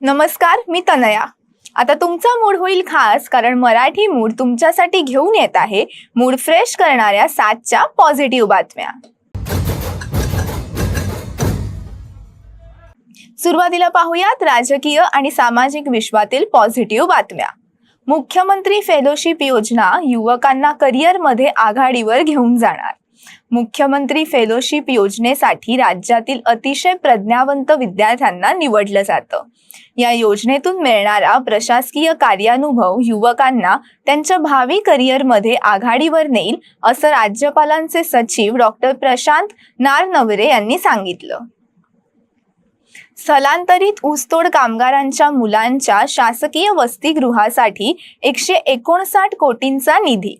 नमस्कार मी तनया. आता तुमचा मूड होईल खास कारण मराठी मूड तुमच्यासाठी घेऊन येत आहे मूड फ्रेश करणाऱ्या सातच्या पॉझिटिव्ह बातम्या. सुरुवातीला पाहूयात राजकीय आणि सामाजिक विश्वातील पॉझिटिव्ह बातम्या. मुख्यमंत्री फेलोशिप योजना युवकांना करिअरमध्ये आघाडीवर घेऊन जाणार. मुख्यमंत्री फेलोशिप योजनेसाठी राज्यातील अतिशय प्रज्ञावंत विद्यार्थ्यांना निवडलं जातं. या योजनेतून मिळणारा प्रशासकीय कार्यानुभव युवकांना त्यांच्या भावी करिअरमध्ये आघाडीवर नेईल असं राज्यपालांचे सचिव डॉक्टर प्रशांत नारनवरे यांनी सांगितलं. स्थलांतरित ऊसतोड कामगारांच्या मुलांच्या शासकीय वसतिगृहासाठी एकशे एकोणसाठ कोटींचा निधी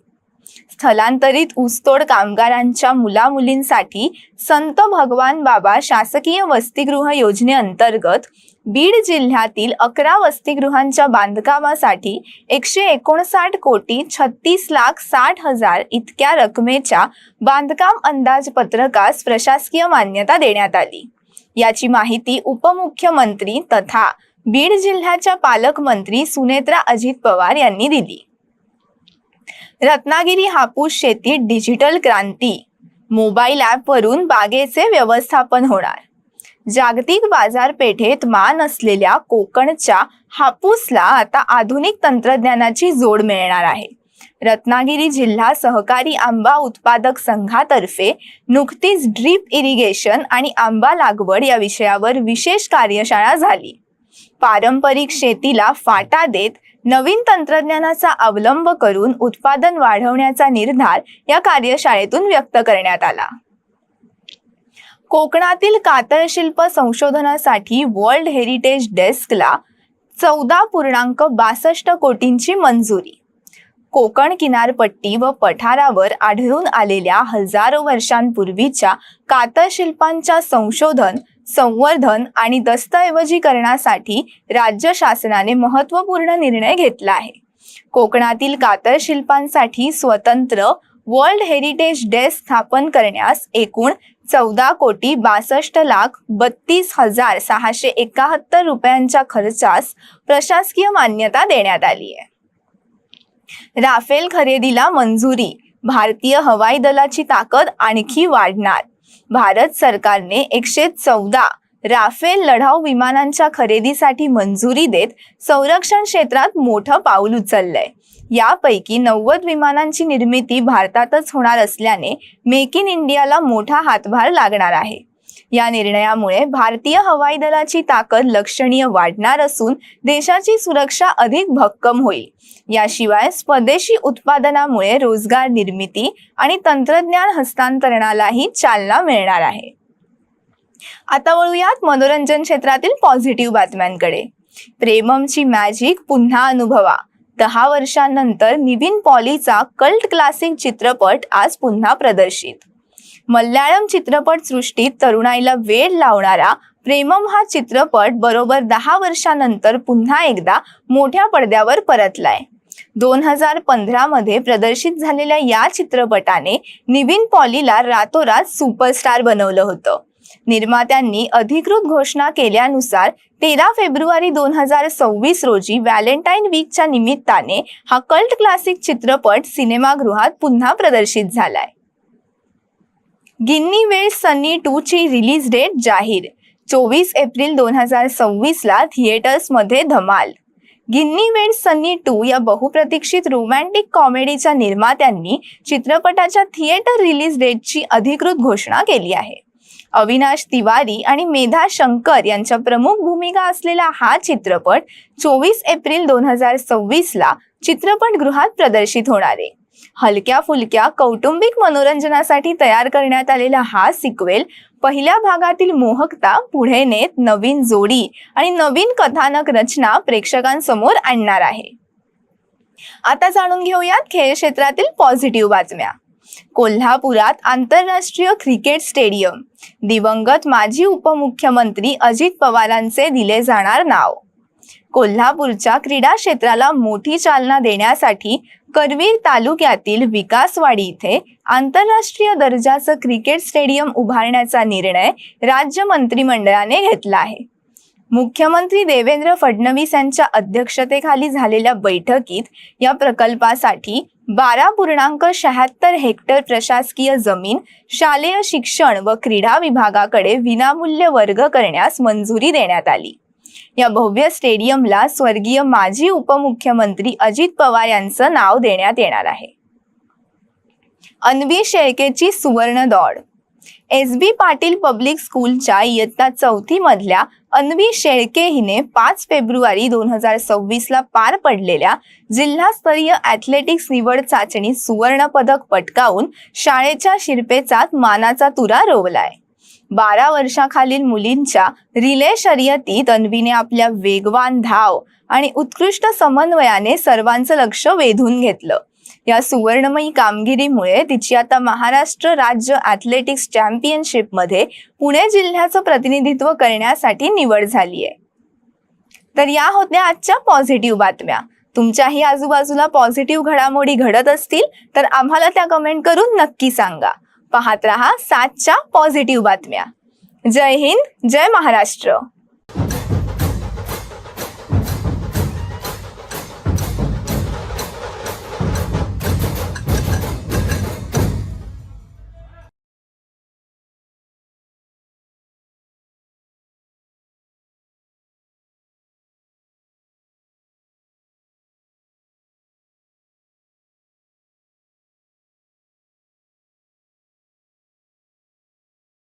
स्थलांतरित ऊसतोड कामगारांच्या मुलामुलींसाठी संत भगवान बाबा शासकीय वसतिगृह योजनेअंतर्गत बीड जिल्ह्यातील अकरा वसतिगृहांच्या बांधकामासाठी एकशे एकोणसाठ कोटी छत्तीस लाख साठ हजार इतक्या रकमेच्या बांधकाम अंदाजपत्रकास प्रशासकीय मान्यता देण्यात आली. याची माहिती उपमुख्यमंत्री तथा बीड जिल्ह्याच्या पालकमंत्री सुनेत्रा अजित पवार यांनी दिली. रत्नागिरी हापूस शेतीत डिजिटल क्रांती. मोबाईल ॲपवरून बागेचे व्यवस्थापन होणार. जागतिक बाजारपेठेत मान असलेल्या कोकणच्या हापूसला आता आधुनिक तंत्रज्ञानाची जोड मिळणार आहे. रत्नागिरी जिल्हा सहकारी आंबा उत्पादक संघातर्फे नुकतीच ड्रीप इरिगेशन आणि आंबा लागवड या विषयावर विशेष कार्यशाळा झाली. पारंपरिक शेतीला फाटा देत नवीन तंत्रज्ञानाचा अवलंब करून उत्पादन वाढवण्याचा निर्धार या कार्यशाळेतून व्यक्त करण्यात आला. कोकणातील कातळशिल्प संशोधनासाठी वर्ल्ड हेरिटेज डेस्कला चौदा पूर्णांक बासष्ट कोटींची मंजुरी. कोकण किनारपट्टी व पठारावर आढळून आलेल्या हजारो वर्षांपूर्वीच्या कातळशिल्पांच्या संशोधन संवर्धन आणि दस्तऐवजीकरणासाठी राज्य शासनाने महत्त्वपूर्ण निर्णय घेतला आहे. कोकणातील कातळशिल्पांसाठी स्वतंत्र वर्ल्ड हेरिटेज डेस्क स्थापन करण्यास एकूण चौदा कोटी बासष्ट लाख बत्तीस हजार सहाशे एकाहत्तर रुपयांच्या खर्चास प्रशासकीय मान्यता देण्यात आली आहे. राफेल खरेदीला मंजुरी भारतीय हवाई दलाची ताकद आणखी वाढणार भारत सरकारने एकशे चौदा राफेल लढाऊ विमानांच्या खरेदीसाठी मंजुरी देत संरक्षण क्षेत्रात मोठं पाऊल उचललंय. यापैकी नव्वद विमानांची निर्मिती भारतातच होणार असल्याने मेक इन इंडियाला मोठा हातभार लागणार आहे. या निर्णयामुळे भारतीय हवाई दलाची ताकद लक्षणीय वाढणार असून देशाची सुरक्षा अधिक भक्कम होईल. याशिवाय स्वदेशी उत्पादनामुळे रोजगार निर्मिती आणि तंत्रज्ञान हस्तांतरणालाही चालना मिळणार आहे. आता वळूयात मनोरंजन क्षेत्रातील पॉझिटिव्ह बातम्यांकडे. प्रेममची मॅजिक पुन्हा अनुभवा. दहा वर्षांनंतर निविन पॉलीचा कल्ट क्लासिक चित्रपट आज पुन्हा प्रदर्शित. मल्याळम चित्रपट सृष्टीत तरुणाईला वेळ लावणारा प्रेमम हा चित्रपट बरोबर दहा वर्षानंतर पुन्हा एकदा मोठ्या पडद्यावर परतलाय. दोन हजार पंधरा मध्ये प्रदर्शित झालेल्या या चित्रपटाने निविन पॉलीला रातोरात सुपरस्टार बनवलं होतं. निर्मात्यांनी अधिकृत घोषणा केल्यानुसार तेरा फेब्रुवारी दोन हजार सव्वीस रोजी व्हॅलेंटाईन वीकच्या निमित्ताने हा कल्ट क्लासिक चित्रपट सिनेमागृहात पुन्हा प्रदर्शित झालाय. गिन्नी वेळ सन्नी टू ची रिलीज डेट जाहीर. चोवीस एप्रिल दोन हजार सव्वीस ला थिएटर्समध्ये धमाल. गिन्नी वेड सन्नी टू या बहुप्रतीक्षित रोमॅन्टिक कॉमेडीच्या निर्मात्यांनी चित्रपटाच्या थिएटर रिलीज डेटची अधिकृत घोषणा केली आहे. अविनाश तिवारी आणि मेधा शंकर यांच्या प्रमुख भूमिका असलेला हा चित्रपट चोवीस एप्रिल दोन हजार सव्वीसला चित्रपटगृहात प्रदर्शित होणार आहे. हलक्या फुलक्या कौटुंबिक मनोरंजनासाठी तयार करण्यात आलेला हा सिक्वेल पहिल्या भागातील मोहकता पुढे नेत नवीन जोडी आणि नवीन कथानक रचना प्रेक्षकांसमोर आणणार आहे. आता जाणून घेऊयात खेळ क्षेत्रातील पॉझिटिव्ह बातम्या. कोल्हापुरात आंतरराष्ट्रीय क्रिकेट स्टेडियम. दिवंगत माजी उपमुख्यमंत्री अजित पवारांचे दिले जाणार नाव. कोल्हापूरच्या क्रीडा क्षेत्राला मोठी चालना देण्यासाठी करवीर तालुक्यातील विकासवाडी इथे आंतरराष्ट्रीय दर्जाचं क्रिकेट स्टेडियम उभारण्याचा निर्णय राज्य मंत्रिमंडळाने घेतला आहे. मुख्यमंत्री देवेंद्र फडणवीस यांच्या अध्यक्षतेखाली झालेल्या बैठकीत या प्रकल्पासाठी बारा पूर्णांक शहात्तर हेक्टर प्रशासकीय जमीन शालेय शिक्षण व क्रीडा विभागाकडे विनामूल्य वर्ग करण्यास मंजुरी देण्यात आली. या भव्य स्टेडियमला स्वर्गीय माजी उपमुख्यमंत्री अजित पवार यांचं नाव देण्यात येणार आहे. अन्वी शेळकेची सुवर्ण दौड. एस बी पाटील पब्लिक स्कूलच्या इयत्ता चौथी मधल्या अन्वी शेळके हिने पाच फेब्रुवारी दोन हजार सव्वीस ला पार पडलेल्या जिल्हास्तरीय ॲथलेटिक्स निवड चाचणीत सुवर्ण पदक पटकावून शाळेच्या शिरपेचात मानाचा तुरा रोवलाय. बारा वर्षाखालील मुलींच्या रिले शर्यतीत अन्वीने आपल्या वेगवान धाव आणि उत्कृष्ट समन्वयाने सर्वांचं लक्ष वेधून घेतलं. या सुवर्णमयी कामगिरीमुळे तिची आता महाराष्ट्र राज्य ॲथलेटिक्स चॅम्पियनशिपमध्ये पुणे जिल्ह्याचं प्रतिनिधित्व करण्यासाठी निवड झाली आहे तर या होत्या आजच्या पॉझिटिव्ह बातम्या. तुमच्याही आजूबाजूला पॉझिटिव्ह घडामोडी घडत असतील तर आम्हाला त्या कमेंट करून नक्की सांगा. पाहत रहा सातच्या पॉझिटिव्ह बातम्या. जय हिंद जय महाराष्ट्र.